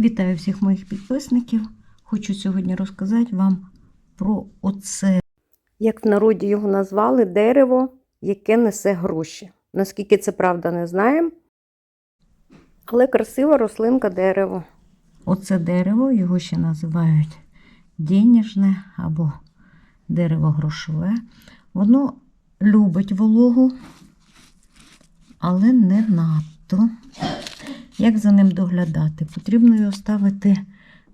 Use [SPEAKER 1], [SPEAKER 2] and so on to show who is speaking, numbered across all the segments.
[SPEAKER 1] Вітаю всіх моїх підписників. Хочу сьогодні розказати вам про оце.
[SPEAKER 2] як в народі його назвали, дерево, яке несе гроші. Наскільки це правда, не знаємо. Але красива рослинка дерево.
[SPEAKER 1] Оце дерево, його ще називають денежне або дерево грошове. Воно любить вологу, але не надто. Як за ним доглядати? Потрібно його ставити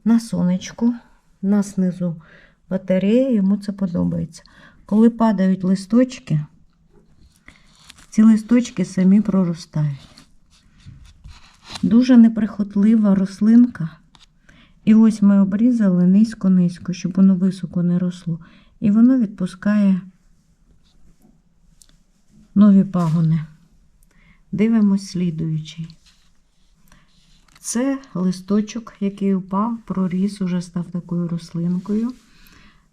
[SPEAKER 1] на сонечку, на снизу батарея, йому це подобається. Коли падають листочки, ці листочки самі проростають. Дуже неприхотлива рослинка. І ось ми обрізали низько-низько, щоб воно високо не росло. І воно відпускає нові пагони. Дивимось слідуючий. Це листочок, який упав, проріс, уже став такою рослинкою.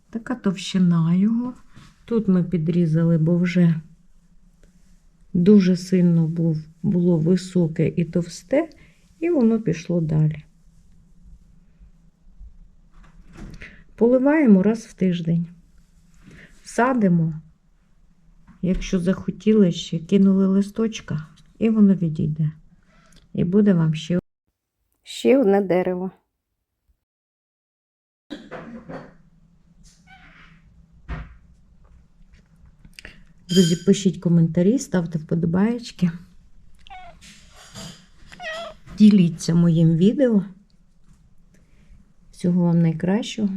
[SPEAKER 1] Така товщина його. Тут ми підрізали, бо вже дуже сильно був, було високе і товсте, і воно пішло далі. Поливаємо раз в тиждень. Садимо, якщо захотіли ще, кинули листочка, і воно відійде. І буде вам ще
[SPEAKER 2] Ще одне дерево.
[SPEAKER 1] Друзі, пишіть коментарі, ставте вподобаєчки. Діліться моїм відео. Всього вам найкращого.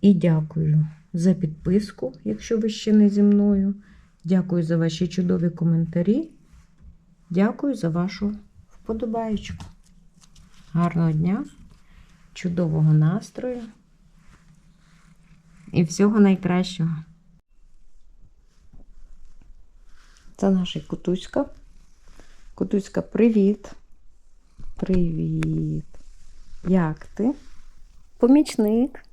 [SPEAKER 1] І дякую за підписку, якщо ви ще не зі мною. Дякую за ваші чудові коментарі. Дякую за вашу вподобаєчку. Гарного дня, чудового настрою і всього найкращого.
[SPEAKER 2] Це наша кутуська. Кутуська, привіт. Привіт. Як ти? Помічник.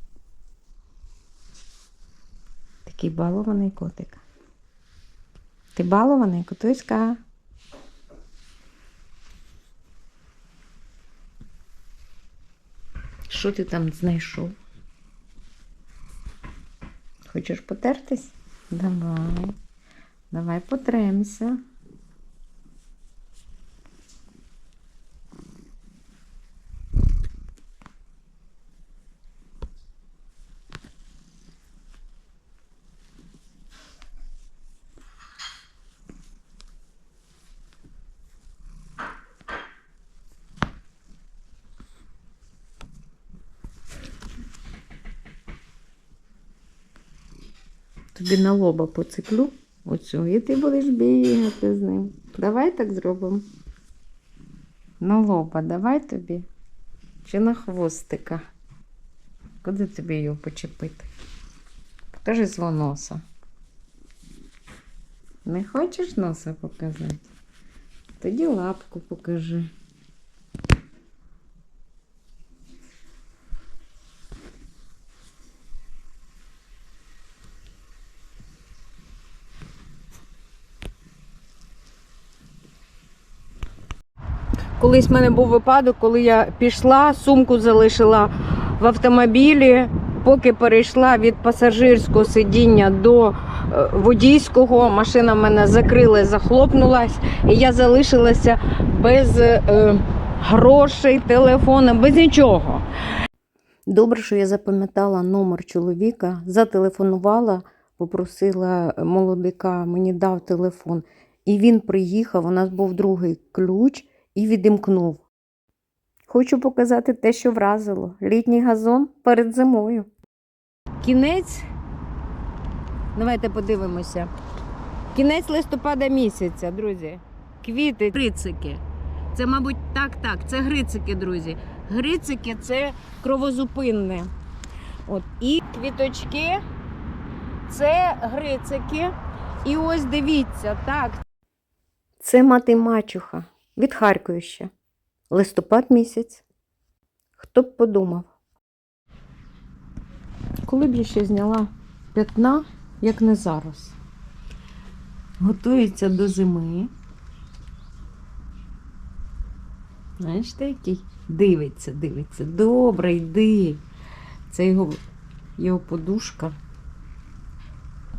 [SPEAKER 2] Такий балований котик. Ти балований, кутуська? Що ти там знайшов? Хочеш потертись? Давай. Давай потремся. Тобі на лоба поциклю оцю, і ти будеш бігати з ним. Давай так зробимо. На лоба, давай тобі. Чи на хвостика? Куди тобі його почепити? Покажи свого носа. Не хочеш носа показати? Тоді лапку покажи. Колись в мене був випадок, коли я пішла, сумку залишила в автомобілі, поки перейшла від пасажирського сидіння до е, водійського, машина в мене закрила, захлопнулась, і я залишилася без е, грошей, телефона, без нічого. Добре, що я запам'ятала номер чоловіка, зателефонувала, попросила молодика, мені дав телефон. І він приїхав, у нас був другий ключ і відімкнув. Хочу показати те, що вразило. Літній газон перед зимою. Кінець. Давайте подивимося. Кінець листопада місяця, друзі. Квіти, грицики. Це, мабуть, так, так. Це грицики, друзі. Грицики це кровозупинне. От. І квіточки це грицики. І ось дивіться, так. Це мати мачуха від Харківща. Листопад місяць. Хто б подумав? Коли б я ще зняла п'ятна, як не зараз.
[SPEAKER 1] готується до зими. Знаєш, ти який? Дивиться, дивиться. Добре, йди. Це його, його подушка.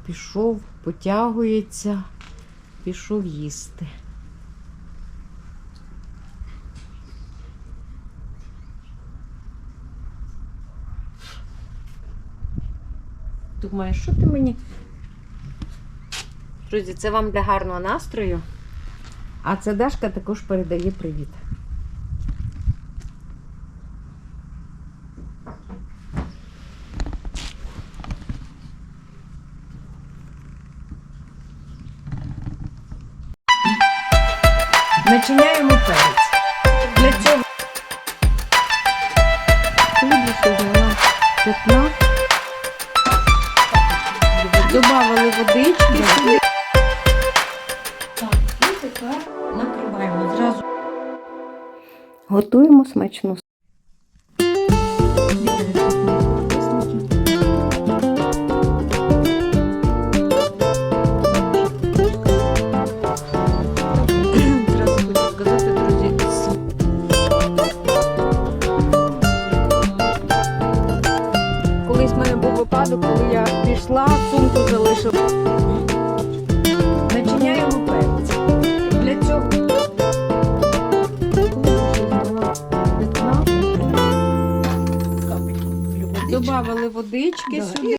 [SPEAKER 1] Пішов, потягується, пішов їсти. Думаю, що ти мені? Друзі, це вам для гарного настрою. А це Дашка також передає привіт. Начиняємо перець. Для цього
[SPEAKER 2] Хлібуся взяла п'ятна.
[SPEAKER 1] Добавили водички. Так, і тепер накриваємо зразу.
[SPEAKER 2] Готуємо смачну колись в мене був випадок, коли я пішла.
[SPEAKER 1] Начиняємо перець. Для цього добавили водички сюди.